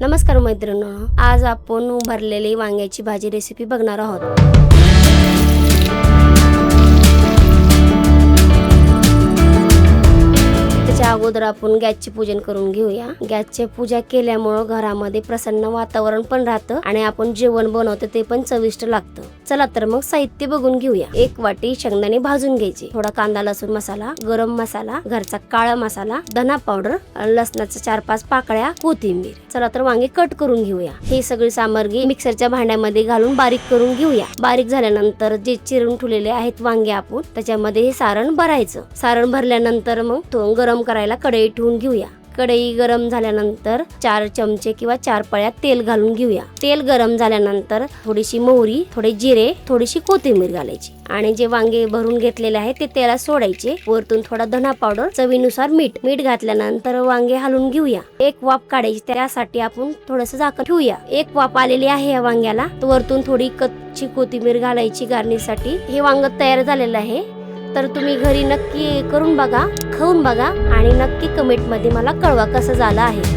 नमस्कार मैत्रिणी आज आपण भरलेली वांग्याची भाजी रेसिपी बघणार आहोत. अगोदर आपण गॅसची पूजन करून घेऊया. गॅसचे पूजा केल्यामुळं घरामध्ये प्रसन्न वातावरण पण राहतं आणि आपण जेवण बनवतो ते पण चविष्ट लागतं. चला तर मग साहित्य बघून घेऊया. एक वाटी शेंगदाणे भाजून घ्यायचे. थोडा कांदा लसूण मसाला गरम मसाला घरचा काळा मसाला धना पावडर लसणाच्या चार पाच पाकळ्या कोथिंबीर. चला तर वांगे कट करून घेऊया. ही सगळी सामग्री मिक्सरच्या भांड्यामध्ये घालून बारीक करून घेऊया. बारीक झाल्यानंतर जे चिरून ठेवलेले आहेत वांगे आपण त्याच्यामध्ये हे सारण भरायचं. सारण भरल्यानंतर मग तो गरम करायला कढई ठेवून घेऊया. कढई गरम झाल्यानंतर चार चमचे किंवा चार पळ्या तेल घालून घेऊया. तेल गरम झाल्यानंतर थोडीशी मोहरी थोडे जिरे थोडीशी कोथिंबीर घालायची आणि जे वांगे भरून घेतलेले आहे ते तेला सोडायचे. वरतून थोडा धना पावडर चवीनुसार मीठ. मीठ घातल्यानंतर वांगे हलवून घेऊया. एक वाफ काढायची त्यासाठी आपण थोडस झाकण ठेवूया. एक वाफ आलेली आहे या वांग्याला. वरतून थोडी कच्ची कोथिंबीर घालायची गार्निशसाठी हे वांग तयार झालेलं आहे. तर तुम्ही घरी नक्की करून बघा खाऊन बघा आणि नक्की कमेंटमध्ये मला कळवा कसं झालं आहे.